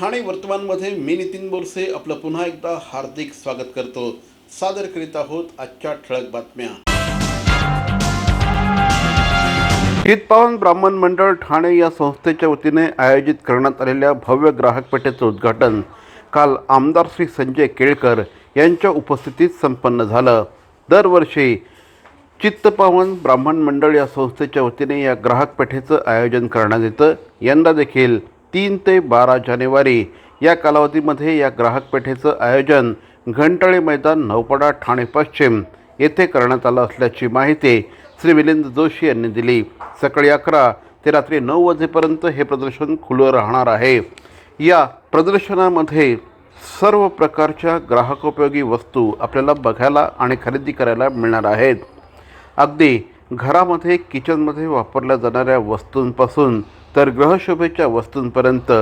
ठाणे वर्तमानमध्ये मी नितीन बोरसे आपलं पुन्हा एकदा हार्दिक स्वागत करतो. सादर करीत आहोत आजच्या ठळक बातम्या. हितपावन ब्राह्मण मंडळ ठाणे या संस्थेच्या वतीने आयोजित करण्यात आलेल्या भव्य ग्राहक पेठेचं उद्घाटन काल आमदार श्री संजय केळकर यांच्या उपस्थितीत संपन्न झालं. दरवर्षी चित्तपावन ब्राह्मण मंडळ या संस्थेच्या वतीने या ग्राहक पेठेचं आयोजन करण्यात येतं. यंदा देखील तीन ते बारा जानेवारी या कालावधीमध्ये या ग्राहक पेठेचं आयोजन घंटाळे मैदान नौपाडा ठाणे पश्चिम येथे करण्यात आलं असल्याची माहिती श्री मिलिंद जोशी यांनी दिली. सकाळी अकरा ते रात्री नऊ वाजेपर्यंत हे प्रदर्शन खुलं राहणार आहे. या प्रदर्शनामध्ये सर्व प्रकारच्या ग्राहकोपयोगी वस्तू आपल्याला बघायला आणि खरेदी करायला मिळणार आहेत. अगदी घरामध्ये किचनमध्ये वापरल्या जाणाऱ्या वस्तूंपासून तर ग्रहशोभेच्या वस्तूंपर्यंत.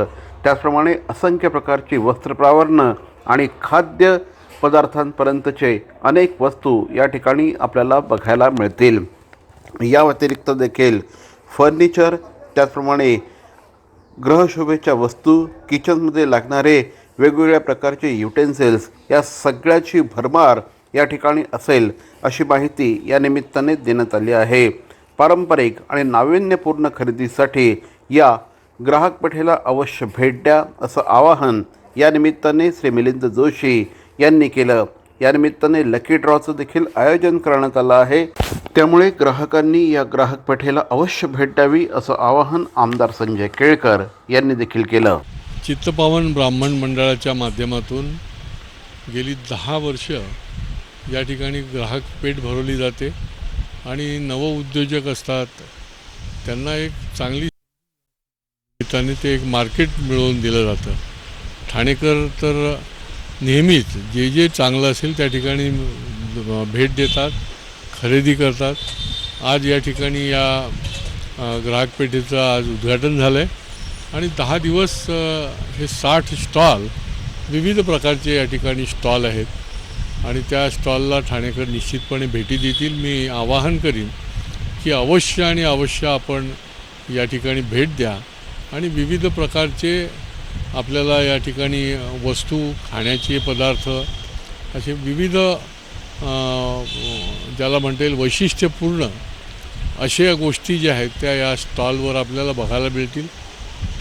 त्याचप्रमाणे असंख्य प्रकारची वस्त्रप्रावरणं आणि खाद्य पदार्थांपर्यंतचे अनेक वस्तू या ठिकाणी आपल्याला बघायला मिळतील. या व्यतिरिक्त देखील फर्निचर त्याचप्रमाणे ग्रहशोभेच्या वस्तू किचनमध्ये लागणारे वेगवेगळ्या प्रकारचे युटेन्सिल्स या सगळ्याची भरमार या ठिकाणी असेल अशी माहिती या निमित्ताने देण्यात आली आहे. पारंपरिक आणि नाविन्यपूर्ण खरेदीसाठी या ग्राहक पेठेला अवश्य भेट द्या असं आवाहन या निमित्ताने श्री मिलिंद जोशी यांनी केलं. या निमित्ताने लकी ड्रॉचं देखील आयोजन करण्यात आलं आहे. त्यामुळे ग्राहकांनी या ग्राहक पेठेला अवश्य भेट द्यावी असं आवाहन आमदार संजय केळकर यांनी देखील केलं. चित्तपावन ब्राह्मण मंडळाच्या माध्यमातून गेली दहा वर्ष या ठिकाणी ग्राहक पेठ भरवली जाते आणि नवउद्योजक असतात. त्यांना एक चांगली त्यांनी ते एक मार्केट मिळवून दिलं जातं. ठाणेकर तर नेहमीच जे जे चांगलं असेल त्या ठिकाणी भेट देतात खरेदी करतात. आज या ठिकाणी या ग्राहक पेठेचं आज उद्घाटन झालं आहे आणि दहा दिवस हे साठ स्टॉल विविध प्रकारचे या ठिकाणी स्टॉल आहेत. आणि त्या स्टॉलला ठाणेकर निश्चितपणे भेटी देतील. मी आवाहन करीन की अवश्य आणि अवश्य आपण या ठिकाणी भेट द्या. आणि विविध प्रकारचे आपल्याला या ठिकाणी वस्तू खाण्याचे पदार्थ असे विविध ज्याला म्हणता येईल वैशिष्ट्यपूर्ण अशा गोष्टी ज्या आहेत त्या या स्टॉलवर आपल्याला बघायला मिळतील.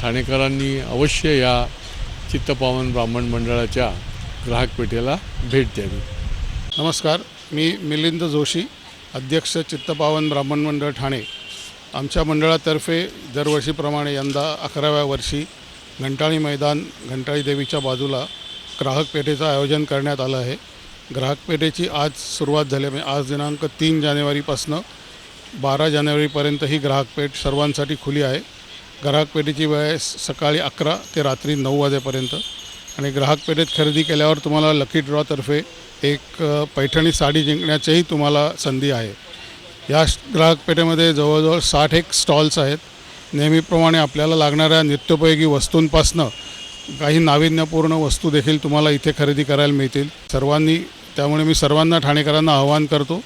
ठाणेकरांनी अवश्य या चित्तपावन ब्राह्मण मंडळाच्या ग्राहक पेठेला भेट द्यावी. नमस्कार मी मिलिंद जोशी अध्यक्ष चित्तपावन ब्राह्मण मंडळ ठाणे. आमच्या मंडळातर्फे दरवर्षीप्रमाणे यंदा अकराव्या वर्षी घंटाळी मैदान घंटाळी देवीच्या बाजूला ग्राहक पेठेचं आयोजन करण्यात आलं आहे. ग्राहक पेठेची आज सुरुवात झाली म्हणजे आज दिनांक तीन जानेवारीपासनं बारा जानेवारीपर्यंत ही ग्राहक पेठ सर्वांसाठी खुली आहे. ग्राहक पेठेची वेळ आहे सकाळी अकरा ते रात्री नऊ वाजेपर्यंत. आणि ग्राहक पेठेत खरेदी केल्यावर तुम्हाला लकी ड्रॉतर्फे एक पैठणी साडी जिंकण्याचीही तुम्हाला संधी आहे. या ग्राहक पेठेमध्ये जवळजवळ साठ एक स्टॉल्स आहेत. नेहमीप्रमाणे आपल्याला लागणाऱ्या नित्योपयोगी वस्तूंपासनं काही नाविन्यपूर्ण वस्तू देखील तुम्हाला इथे खरेदी करायला मिळतील. सर्वांनी त्यामुळे मी सर्वांना ठाणेकरांना आवाहन करतो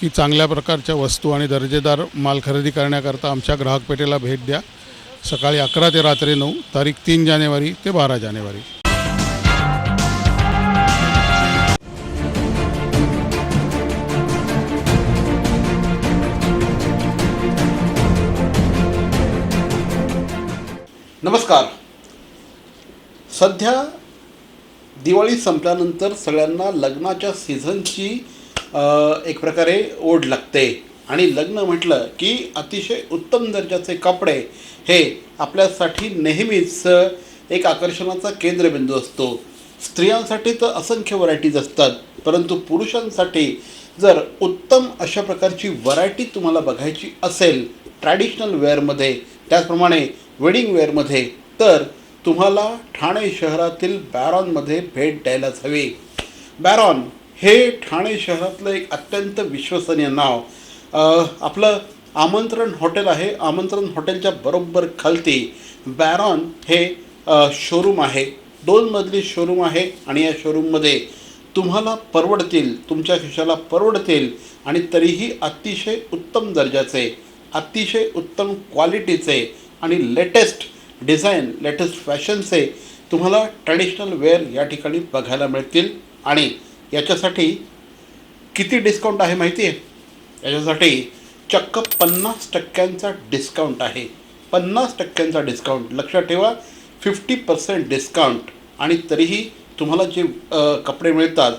की चांगल्या प्रकारच्या वस्तू आणि दर्जेदार माल खरेदी करण्याकरता आमच्या ग्राहक पेठेला भेट द्या. सकाळी अकरा ते रात्री नऊ तारीख तीन जानेवारी ते बारा जानेवारी. नमस्कार. सध्या दिवाळी संपल्यानंतर सगळ्यांना लग्नाच्या सीझनची एक प्रकारे ओढ लागते. आणि लग्न म्हटलं की अतिशय उत्तम दर्जाचे कपडे हे आपल्यासाठी नेहमीच एक आकर्षणाचा केंद्रबिंदू असतो. स्त्रियांसाठी तर असंख्य व्हरायटीज असतात परंतु पुरुषांसाठी जर उत्तम अशा प्रकारची व्हरायटी तुम्हाला बघायची असेल ट्रॅडिशनल वेअरमध्ये त्याचप्रमाणे वेडिंग वेअरमध्ये तर तुम्हाला ठाणे शहरातील बॅरॉनमध्ये भेट द्यायलाच हवी. बॅरॉन हे ठाणे शहरातलं एक अत्यंत विश्वसनीय नाव. आपलं आमंत्रण हॉटेल आहे. आमंत्रण हॉटेलच्या बरोबर खालती बॅरॉन हे शोरूम आहे. दोन मजली शोरूम आहे आणि या शोरूममध्ये तुम्हाला परवडतील तुमच्या खिशाला परवडतील आणि तरीही अतिशय उत्तम दर्जाचे अतिशय उत्तम क्वालिटीचे आणि लेटेस्ट डिझाईन लेटेस्ट फॅशनचे तुम्हाला ट्रॅडिशनल वेअर या ठिकाणी बघायला मिळतील. आणि याच्यासाठी किती डिस्काउंट आहे माहिती आहे? याच्यासाठी चक्क पन्नास टक्क्यांचा डिस्काउंट आहे. पन्नास टक्क्यांचा डिस्काउंट लक्षात ठेवा फिफ्टी पर्सेंट डिस्काउंट आणि तरीही तुम्हाला जे कपडे मिळतात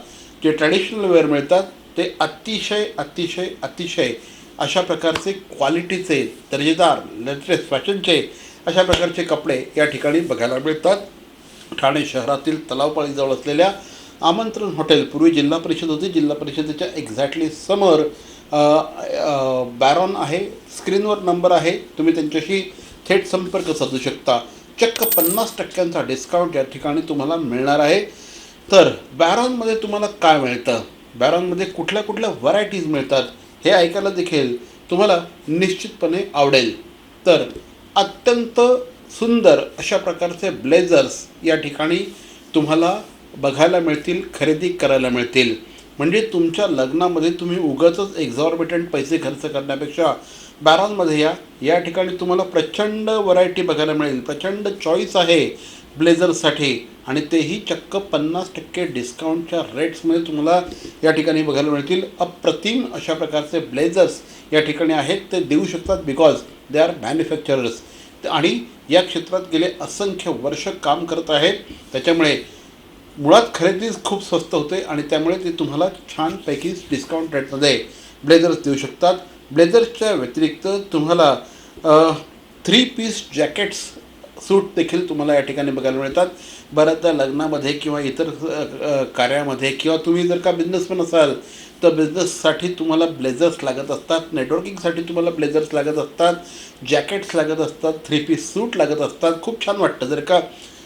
जे ट्रॅडिशनल वेअर मिळतात ते अतिशय अतिशय अतिशय अशा प्रकारचे क्वालिटीचे दर्जेदार लेटेस्ट फॅशनचे अशा प्रकारचे कपडे या ठिकाणी बघायला मिळतात. ठाणे शहरातील तलावपाळीजवळ असलेल्या आमंत्रण हॉटेल पूर्वी जिल्हा परिषद होती. जिल्हा परिषदेच्या एक्झॅक्टली समोर बॅरॉन आहे. स्क्रीनवर नंबर आहे. तुम्ही त्यांच्याशी थेट संपर्क साधू शकता. चक्क पन्नास टक्क्यांचा डिस्काउंट या ठिकाणी तुम्हाला मिळणार आहे. तर बॅरॉनमध्ये तुम्हाला काय मिळतं? बॅरॉनमध्ये कुठल्या कुठल्या व्हरायटीज मिळतात? हे ऐकायला देखील तुम्हाला निश्चितपणे आवडेल. तर अत्यंत सुंदर अशा प्रकारचे ब्लेझर्स या ठिकाणी तुम्हाला बघायला मिळतील खरेदी करायला मिळतील. म्हणजे तुमच्या लग्नामध्ये तुम्ही उगाचच एक्झॉर्बिटंट पैसे खर्च करण्यापेक्षा बॅरॉनमध्ये या. या ठिकाणी तुम्हाला प्रचंड व्हरायटी बघायला मिळेल. प्रचंड चॉईस आहे. ब्लेझर्ससाठी आणि तेही चक्क पन्नास टक्के डिस्काउंटच्या रेट्समध्ये तुम्हाला या ठिकाणी बघायला मिळतील. अप्रतिम अशा प्रकारचे ब्लेझर्स या ठिकाणी आहेत. ते देऊ शकतात बिकॉज दे आर मॅन्युफॅक्चरर्स आणि या क्षेत्रात गेले असंख्य वर्ष काम करत आहेत. त्याच्यामुळे मुळात खरेदीच खूप स्वस्त होते आणि त्यामुळे ते तुम्हाला छानपैकी डिस्काउंट रेटमध्ये ब्लेझर्स देऊ शकतात. ब्लेझर्सच्या व्यतिरिक्त तुम्हाला थ्री पीस जॅकेट्स सूट देखील तुम्हाला या ठिकाणी बघायला मिळतात. बऱ्याचदा लग्नामध्ये किंवा इतर कार्यामध्ये किंवा तुम्ही जर का बिझनेसमॅन असाल तर बिझनेससाठी तुम्हाला ब्लेझर्स लागत असतात नेटवर्किंगसाठी तुम्हाला ब्लेझर्स लागत असतात जॅकेट्स लागत असतात थ्री पीस सूट लागत असतात. खूप छान वाटतं. जर का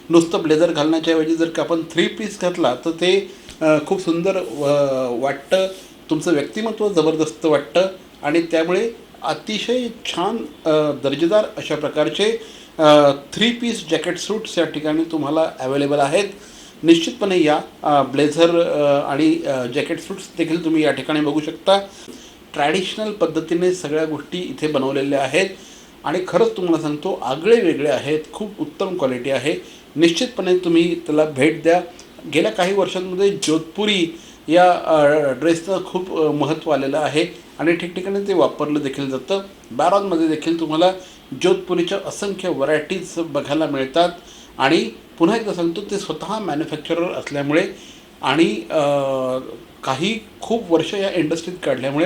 नुसतं ब्लेझर घालण्याच्या ऐवजी जर का आपण थ्री पीस घातला तर ते खूप सुंदर वाटतं. तुमचं व्यक्तिमत्व जबरदस्त वाटतं. आणि त्यामुळे अतिशय छान दर्जेदार अशा प्रकारचे थ्री पीस जॅकेट सूट्स या ठिकाणी तुम्हाला अवेलेबल आहेत. निश्चितपणे या ब्लेझर आणि जॅकेट सूट्स देखील तुम्ही या ठिकाणी बघू शकता. ट्रॅडिशनल पद्धतीने सगळ्या गोष्टी इथे बनवलेल्या आहेत. आणि खरंच तुम्हाला सांगतो आगळे वेगळे आहेत खूप उत्तम क्वालिटी आहे. निश्चितपणे तुम्ही त्याला भेट द्या. गेल्या काही वर्षांमध्ये जोधपुरी या ड्रेसचं खूप महत्त्व आलेलं आहे. आणि ठिकठिकाणी ते वापरलं देखील जातं. बारॉनमध्ये देखील तुम्हाला जोधपुरीच्या असंख्य व्हरायटीज बघायला मिळतात. आणि पुन्हा एकदा सांगतो ते स्वतः मॅन्युफॅक्चरर असल्यामुळे आणि काही खूप वर्ष या इंडस्ट्रीत काढल्यामुळे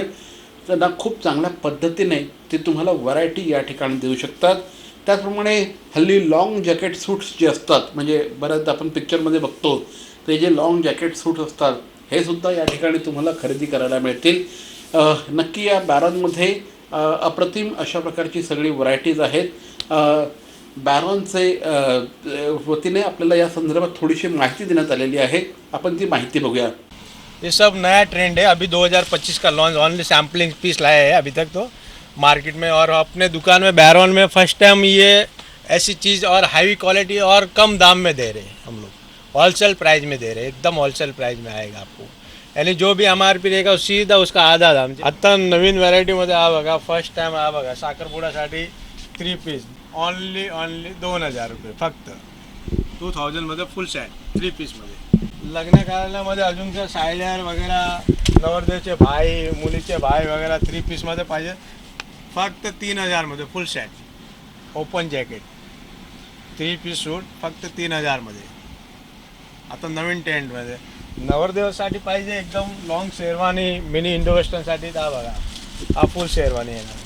त्यांना खूप चांगल्या पद्धतीने ते तुम्हाला व्हरायटी या ठिकाणी देऊ शकतात. त्याचप्रमाणे हल्ली लाँग जॅकेट सूट्स जे असतात म्हणजे बऱ्याचदा आपण पिक्चरमध्ये बघतो ते जे लाँग जॅकेट सूट्स असतात हे सुद्धा या ठिकाणी तुम्हाला खरेदी करायला मिळतील. नक्की या बॅरनमध्ये अप्रतिम अशा प्रकारची सगळी व्हरायटीज आहेत. बॅरॉनचे वतीने आपल्याला या संदर्भात थोडीशी माहिती देण्यात आलेली आहे. आपण ती माहिती बघूया. ये सब नया ट्रेंड है. अभी 2025 का लॉन्च ऑनली सैम्पलिंग पीस लाया है अभी तक तो. मार्केट में और अपने दुकान में बैरॉन में फर्स्ट टाइम ये ऐसी चीज़ और हाई क्वालिटी और कम दाम में दे रहे हैं हम लोग. होलसेल प्राइस में दे रहे हैं. एकदम होलसेल प्राइस में आएगा आपको. यानी जो भी एम आर पी रहेगा सीधा उसका आधा दाम आता नवीन व्हरायटीमध्ये हा बघा फर्स्ट टाइम हा बघा साखरपुड्यासाठी थ्री पीस ओनली ओनली दोन हजार रुपये फक्त. टू थाउजंडमध्ये फुल सॅट थ्री पीसमध्ये लग्न कार्यालयामध्ये अजून काय सायल्यार वगैरे नवरदेवचे भाई मुलीचे भाई वगैरे थ्री पीसमध्ये पाहिजे. फक्त तीन हजारमध्ये full set open jacket three piece suit फक्त तीन हजारमध्ये आता नवीन टेंटमध्ये नवरदेवासाठी पाहिजे एकदम लॉंग शेरवानी मिनी इंडो वेस्टर्नसाठी दहा बघा. हा फुल शेरवानी येणार.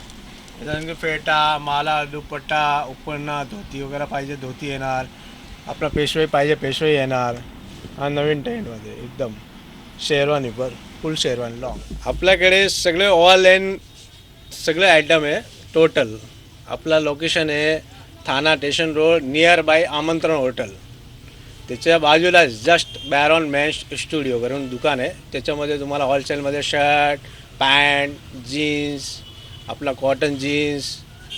त्याच्यानंतर फेटा माला दुपट्टा उपरणा धोती वगैरे पाहिजे धोती येणार. आपला पेशवाई पाहिजे पेशवाई येणार. हा नवीन ट्रेंडमध्ये एकदम. शेरवानी पर फुल शेरवानी लॉंग आपल्याकडे सगळे ऑल एन सगळे आयटम आहे टोटल आपला लोकेशन आहे Thane station road near by Amantran hotel त्याच्या बाजूला जस्ट बॅरॉन मॅश स्टुडिओ करून दुकान आहे. त्याच्यामध्ये तुम्हाला होलसेलमध्ये शर्ट पॅन्ट जीन्स आपला कॉटन जीन्स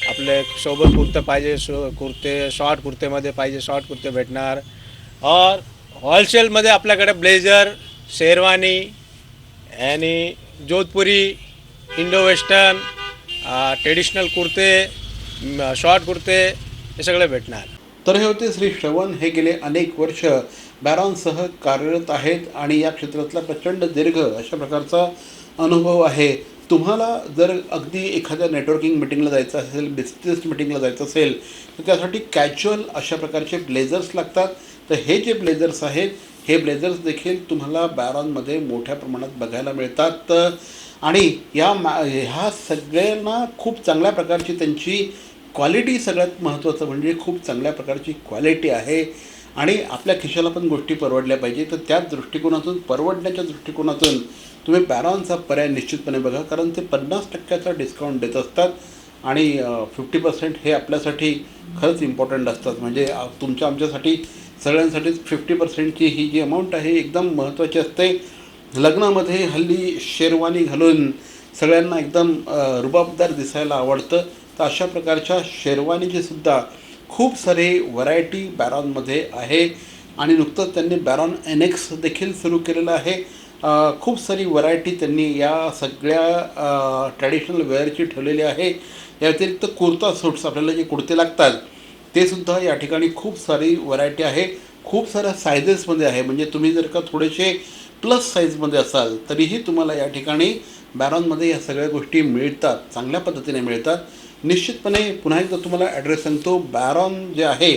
आपले सोबत कुर्ते पाहिजे सो कुर्ते शॉर्ट कुर्तेमध्ये पाहिजे शॉर्ट कुर्ते भेटणार. और होलसेलमध्ये आपल्याकडे ब्लेझर शेरवानी आणि जोधपुरी इंडो वेस्टर्न ट्रेडिशनल कुर्ते शॉर्ट कुर्ते हे सगळे भेटणार. तर हे होते श्री श्रवण. हे गेले अनेक वर्ष बॅरॉनसह कार्यरत आहेत आणि या क्षेत्रातला प्रचंड दीर्घ अशा प्रकारचा अनुभव आहे. तुम्हाला जर अगदी एखाद्या नेटवर्किंग मिटिंगला जायचं असेल बिझनेस मिटिंगला जायचं असेल तर त्यासाठी कॅज्युअल अशा प्रकारचे ब्लेझर्स लागतात. तर हे जे ब्लेझर्स आहेत हे ब्लेझर्स देखील तुम्हाला बॅरॉनमध्ये मोठ्या प्रमाणात बघायला मिळतात. आणि या मा ह्या सगळ्यांना खूप चांगल्या प्रकारची त्यांची क्वालिटी सगळ्यात महत्त्वाचं म्हणजे खूप चांगल्या प्रकारची क्वालिटी आहे. आणि आपल्या खिशाला पण गोष्टी परवडल्या पाहिजे तर त्याच दृष्टिकोनातून परवडण्याच्या दृष्टिकोनातून तुम्ही पॅरॉनचा पर्याय निश्चितपणे बघा. कारण ते पन्नास टक्क्याचा डिस्काउंट देत असतात. आणि फिफ्टी पर्सेंट हे आपल्यासाठी खरंच इम्पॉर्टंट असतात. म्हणजे तुमच्या आमच्यासाठी सगळ्यांसाठीच फिफ्टी पर्सेंटची ही जी अमाऊंट आहे एकदम महत्त्वाची असते. लग्नामध्ये हल्ली शेरवानी घालून सगळ्यांना एकदम रुबाबदार दिसायला आवडतं. तर अशा प्रकारच्या शेरवानीचे सुद्धा खूप सारे व्हरायटी बॅरॉनमध्ये आहे. आणि नुकतंच त्यांनी बॅरॉन एन एक्स देखील सुरू केलेलं आहे. खूप सारी व्हरायटी त्यांनी या सगळ्या ट्रॅडिशनल वेअरची ठेवलेली आहे. या व्यतिरिक्त कुर्ता सूट्स आपल्याला जे कुर्ते लागतात ते सुद्धा या ठिकाणी खूप सारी व्हरायटी आहे. खूप साऱ्या सायझेसमध्ये आहे. म्हणजे तुम्ही जर का थोडेसे प्लस साईजमध्ये असाल तरीही तुम्हाला या ठिकाणी बॅरॉनमध्ये या सगळ्या गोष्टी मिळतात. चांगल्या पद्धतीने मिळतात. निश्चितपणे पुन्हा एकदा तुम्हाला ॲड्रेस सांगतो. बॅरॉन जे आहे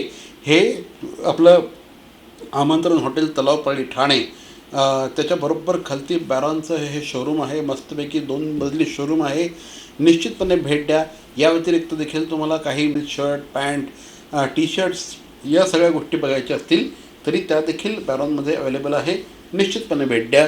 हे आपलं आमंत्रण हॉटेल तलावपाळी ठाणे. त्याच्याबरोबर खालती बॅरॉनचं हे शोरूम आहे. मस्तपैकी दोन मजली शोरूम आहे. निश्चितपणे भेट द्या. या व्यतिरिक्त देखील तुम्हाला काही शर्ट पॅन्ट टी शर्ट्स या सगळ्या गोष्टी बघायच्या असतील तरी त्या देखील बॅरॉनमध्ये अवेलेबल आहे. निश्चितपणे भेट द्या.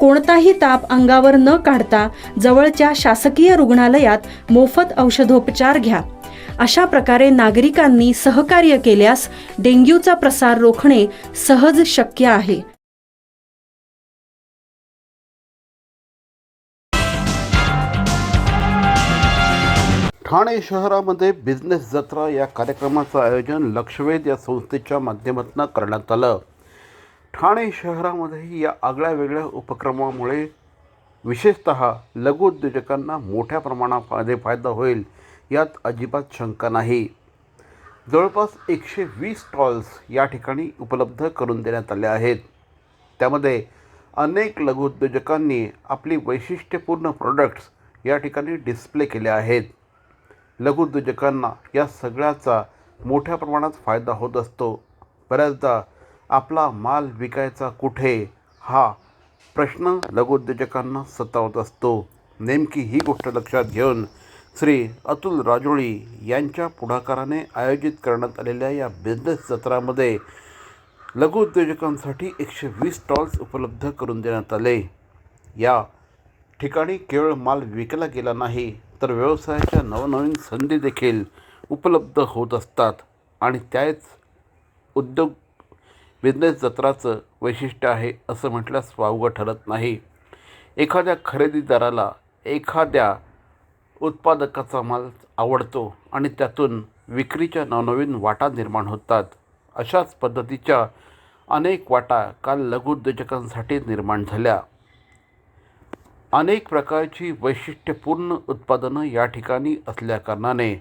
कोणताही ताप अंगावर न काढता जवळच्या शासकीय रुग्णालयात मोफत औषधोपचार घ्या. अशा प्रकारे नागरिकांनी सहकार्य केल्यास डेंग्यूचा प्रसार रोखणे सहज शक्य आहे. ठाणे शहरामध्ये बिझनेस जत्रा या कार्यक्रमाचं आयोजन लक्षवेध या संस्थेच्या माध्यमातून करण्यात आलं. ठाणे शहरामध्येही या आगळ्या वेगळ्या उपक्रमामुळे विशेषत लघु उद्योजकांना मोठ्या प्रमाणामध्ये फायदा होईल यात अजिबात शंका नाही. जवळपास एकशे वीस स्टॉल्स या ठिकाणी उपलब्ध करून देण्यात आले आहेत. त्यामध्ये अनेक लघुउद्योजकांनी आपली वैशिष्ट्यपूर्ण प्रोडक्ट्स या ठिकाणी डिस्प्ले केले आहेत. लघुउद्योजकांना या सगळ्याचा मोठ्या प्रमाणात फायदा होत असतो. बऱ्याचदा आपला माल विकायचा कुठे? हा प्रश्न लघुउद्योजकांना सतावत असतो. नेमकी ही गोष्ट लक्षात घेऊन श्री अतुल राजोळी यांच्या पुढाकाराने आयोजित करण्यात आलेल्या या बिझनेस जत्रामध्ये लघुउद्योजकांसाठी एकशे वीस स्टॉल्स उपलब्ध करून देण्यात आले. या ठिकाणी केवळ माल विकला गेला नाही तर व्यवसायाच्या नवनवीन संधी देखील उपलब्ध होत असतात आणि त्याच उद्योग बिझनेस जत्राचं वैशिष्ट्य आहे असं म्हटल्यास वावगं ठरत नाही. एखाद्या खरेदीदाराला एखाद्या उत्पादकाचा माल आवडतो आणि त्यातून विक्रीच्या नवनवीन वाटा निर्माण होतात. अशाच पद्धतीच्या अनेक वाटा काल लघुउद्योजकांसाठी निर्माण झाल्या. अनेक प्रकारची वैशिष्ट्यपूर्ण उत्पादनं या ठिकाणी असल्याकारणाने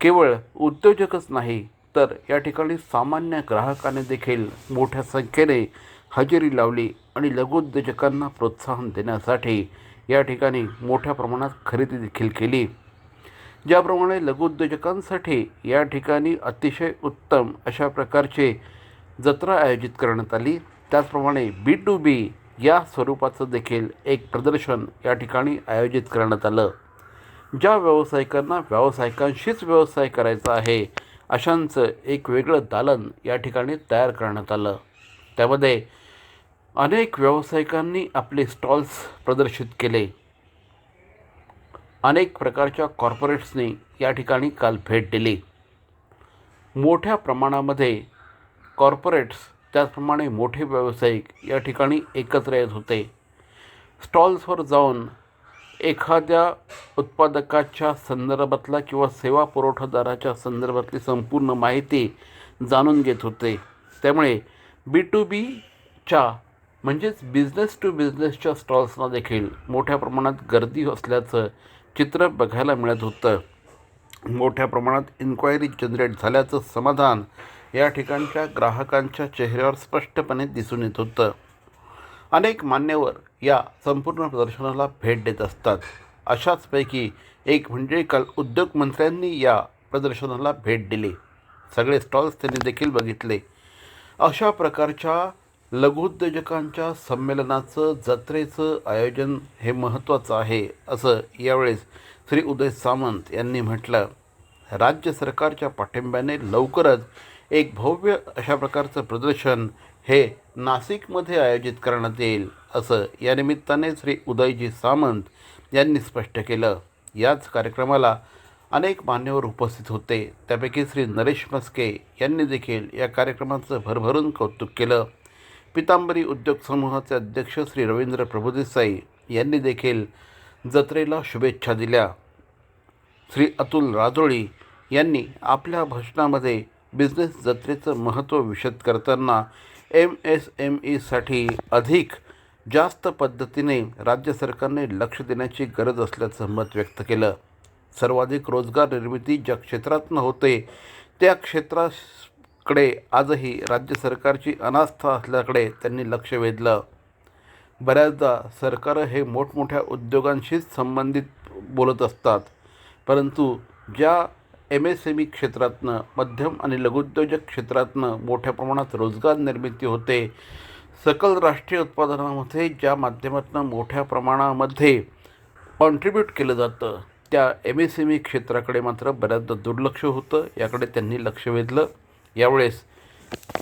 केवळ उद्योजकच नाही तर या ठिकाणी सामान्य ग्राहकाने देखील मोठ्या संख्येने हजेरी लावली आणि लघुउद्योजकांना प्रोत्साहन देण्यासाठी या ठिकाणी मोठ्या प्रमाणात खरेदी देखील केली. ज्याप्रमाणे लघुउद्योजकांसाठी या ठिकाणी अतिशय उत्तम अशा प्रकारचे जत्रा आयोजित करण्यात आली. त्याचप्रमाणे बी टू बी या स्वरूपाचं देखील एक प्रदर्शन या ठिकाणी आयोजित करण्यात आलं. ज्या व्यावसायिकांना व्यावसायिकांशीच व्यवसाय करायचा आहे अशांचं एक वेगळं दालन या ठिकाणी तयार करण्यात आलं. त्यामध्ये अनेक व्यावसायिकांनी आपले स्टॉल्स प्रदर्शित केले. अनेक प्रकारच्या कॉर्पोरेट्सनी या ठिकाणी काल भेट दिली. मोठ्या प्रमाणामध्ये कॉर्पोरेट्स त्याचप्रमाणे मोठे व्यावसायिक या ठिकाणी एकत्र येत होते. स्टॉल्सवर जाऊन एखाद्या उत्पादकाच्या संदर्भातला किंवा सेवा पुरवठादाराच्या संदर्भातली संपूर्ण माहिती जाणून घेत होते. त्यामुळे बी टू बीच्या म्हणजेच बिझनेस टू बिझनेसच्या स्टॉल्सना देखील मोठ्या प्रमाणात गर्दी असल्याचं चित्र बघायला मिळत होतं. मोठ्या प्रमाणात इन्क्वायरी जनरेट झाल्याचं समाधान या ठिकाणच्या ग्राहकांच्या चेहऱ्यावर स्पष्टपणे दिसून येत होतं. अनेक मान्यवर या संपूर्ण प्रदर्शनाला भेट देत असतात. अशाचपैकी एक म्हणजे काल उद्योगमंत्र्यांनी या प्रदर्शनाला भेट दिली. सगळे स्टॉल्स त्यांनी देखील बघितले. अशा प्रकारच्या लघुउद्योजकांच्या संमेलनाचं जत्रेचं आयोजन हे महत्त्वाचं आहे असं यावेळेस श्री उदय सामंत यांनी म्हटलं. राज्य सरकारच्या पाठिंब्याने लवकरच एक भव्य अशा प्रकारचं प्रदर्शन हे नाशिकमध्ये आयोजित करण्यात येईल असं या निमित्ताने श्री उदयजी सामंत यांनी स्पष्ट केलं. याच कार्यक्रमाला अनेक मान्यवर उपस्थित होते. त्यापैकी श्री नरेश मस्के यांनी देखील या कार्यक्रमाचं भरभरून कौतुक केलं. पितांबरी उद्योग समूहाचे अध्यक्ष श्री रवींद्र प्रभुदेसाई यांनी देखील जत्रेला शुभेच्छा दिल्या. श्री अतुल राजोळी यांनी आपल्या भाषणामध्ये बिझनेस जत्रेचं महत्त्व विशद करताना एम एस एम ईसाठी अधिक जास्त पद्धतीने राज्य सरकारने लक्ष देण्याची गरज असल्याचं मत व्यक्त केलं. सर्वाधिक रोजगार निर्मिती ज्या क्षेत्रातनं होते त्या क्षेत्राकडे आजही राज्य सरकारची अनास्था असल्याकडे त्यांनी लक्ष वेधलं. बऱ्याचदा सरकारं हे मोठमोठ्या उद्योगांशीच संबंधित बोलत असतात परंतु ज्या एम एस एम ई क्षेत्रातनं मध्यम आणि लघुउद्योजक क्षेत्रातनं मोठ्या प्रमाणात रोजगार निर्मिती होते. सकल राष्ट्रीय उत्पादनामध्ये ज्या माध्यमातून मोठ्या प्रमाणामध्ये कॉन्ट्रीब्यूट केलं जातं त्या एम एस एम ई क्षेत्राकडे मात्र बऱ्याचदा दुर्लक्ष होतं. याकडे त्यांनी लक्ष वेधलं. यावेळेस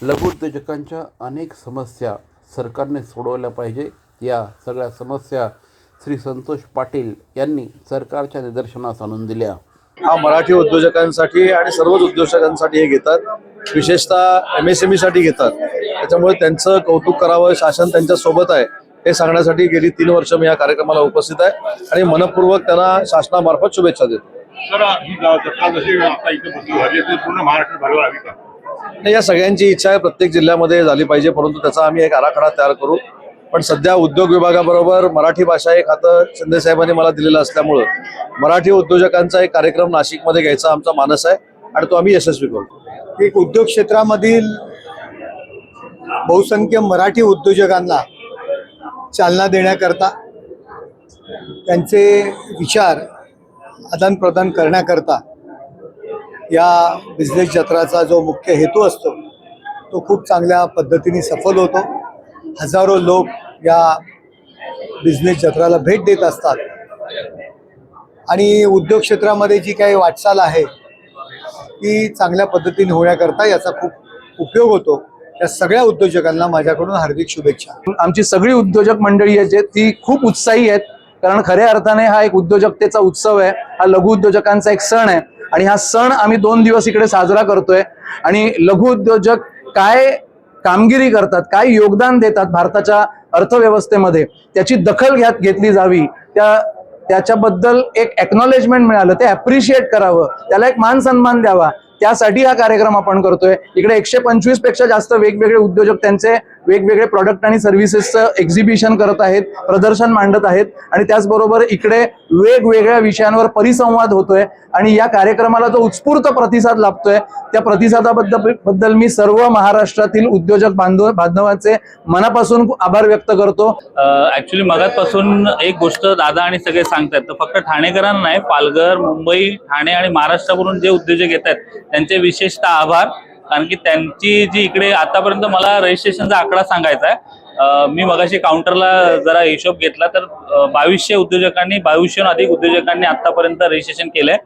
लघुउद्योजकांच्या अनेक समस्या सरकारने सोडवल्या पाहिजे. या सगळ्या समस्या श्री संतोष पाटील यांनी सरकारच्या निदर्शनास आणून दिल्या. हा मराठी उद्योजकांसाठी आणि सर्वच उद्योजकांसाठी हे घेतात. विशेषतः एम एस एमसाठी घेतात. त्याच्यामुळे त्यांचं कौतुक करावं शासन त्यांच्यासोबत आहे हे सांगण्यासाठी गेली तीन वर्ष मी या कार्यक्रमाला उपस्थित आहे. आणि मनपूर्वक त्यांना शासनामार्फत शुभेच्छा देतो. या सगळ्यांची इच्छा आहे प्रत्येक जिल्ह्यामध्ये झाली पाहिजे परंतु त्याचा आम्ही एक आराखडा तयार करू. पण सध्या उद्योग विभागाबरोबर मराठी भाषा हे खातं शिंदे साहेबांनी मला दिलेलं असल्यामुळं मराठी उद्योजकांचा एक कार्यक्रम नाशिकमध्ये घ्यायचा आमचा मानस आहे आणि तो आम्ही यशस्वी करतो. एक उद्योग क्षेत्रामधील बहुसंख्य मराठी उद्योजकांना चालना देण्याकरता त्यांचे विचार आदानप्रदान करण्याकरता या बिझनेस जत्राचा जो मुख्य हेतू असतो तो खूप चांगल्या पद्धतीने सफल होतो. हजारो लोक या बिझनेस जत्राला भेट देत असतात. आणि उद्योग क्षेत्रामध्ये जी काही वाटचाल आहे ती चांगल्या पद्धतीने होण्याकरता याचा खूप उपयोग होतो. त्या सगळ्या उद्योजकांना माझ्याकडून हार्दिक शुभेच्छा. आमची सगळी उद्योजक मंडळी आहे ती खूप उत्साही आहेत. कारण खऱ्या अर्थाने हा एक उद्योजकतेचा उत्सव आहे. हा लघु उद्योजकांचा एक सण आहे. आणि हा सण आम्ही दोन दिवस इकडे साजरा करतोय. आणि लघु उद्योजक काय कामगिरी करतात काय योगदान देतात भारताच्या अर्थव्यवस्थेमध्ये त्याची दखल घ्यात घेतली जावी. त्या त्याच्याबद्दल एक एक्नॉलेजमेंट मिळालं. ते ॲप्रिशिएट करावं. त्याला एक मान सन्मान द्यावा. त्यासाठी हा कार्यक्रम आपण करतोय. इकडे एकशे पंचवीसपेक्षा जास्त वेगवेगळे उद्योजक त्यांचे वेगवेगळे प्रॉडक्ट आणि सर्व्हिसेसचं एक्झिबिशन करत आहेत प्रदर्शन मांडत आहेत आणि त्याचबरोबर इकडे वेगवेगळ्या विषयांवर परिसंवाद होतोय आणि या कार्यक्रमाला जो उत्स्फूर्त प्रतिसाद लाभतोय त्या प्रतिसादाबद्दल बद्दल मी सर्व महाराष्ट्रातील उद्योजक बांधव बांधवांचे मनापासून आभार व्यक्त करतो. ऍक्च्युली मगातपासून एक गोष्ट दादा आणि सगळे सांगतात तर फक्त ठाणेकरांना नाही पालघर मुंबई ठाणे आणि महाराष्ट्रावरून जे उद्योजक येत आहेत त्यांचे विशेषतः आभार. कारण की त्यांची जी इकडे आतापर्यंत मला रजिस्ट्रेशनचा आकडा सांगायचा आहे मी मगाशी काउंटरला जरा हिशोब घेतला तर बावीसशे उद्योजकांनी बावीसशेहून अधिक उद्योजकांनी आतापर्यंत रजिस्ट्रेशन केलंय.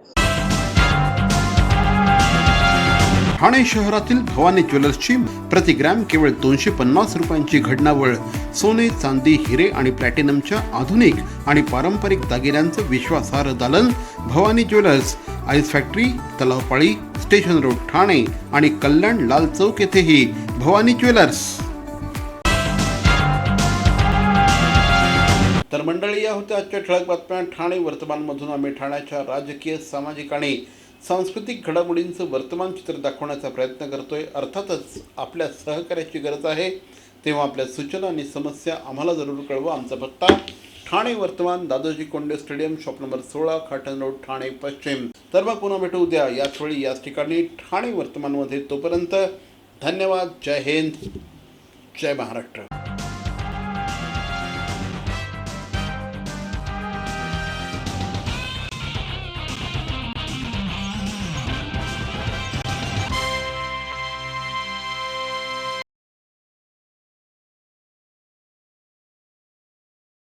ठाणे शहरातील भवानी ज्वेलर्सची प्रति ग्रॅम केवळ दोनशे पन्नास रुपयांची घडणावळ सोने चांदी हिरे आणि प्लॅटिनमच्या आधुनिक आणि पारंपरिक दागिन्यांचं विश्वासार्ह दालन Bhavani jewellers ice factory Talavpali station road Thane आणि कल्याण लाल चौक येथेही भवानी ज्वेलर्स. तर मंडळी या होत्या आजच्या ठळक बातम्या. ठाणे वर्तमानमधून आम्ही ठाण्याच्या राजकीय सामाजिक आणि सांस्कृतिक घडामोडींचं वर्तमान चित्र दाखवण्याचा प्रयत्न करतोय. अर्थातच आपल्या सहकार्याची गरज आहे. तेव्हा आपल्या सूचना आणि समस्या आम्हाला जरूर कळवा आमचा पत्ता ठाणे वर्तमान Dadoji Konde stadium shop number सोळा खाटन रोड ठाणे पश्चिम. तर मग पुन्हा भेटू उद्या. याच वेळी याच ठिकाणी ठाणे वर्तमानमध्ये तोपर्यंत धन्यवाद. जय हिंद. जय महाराष्ट्र.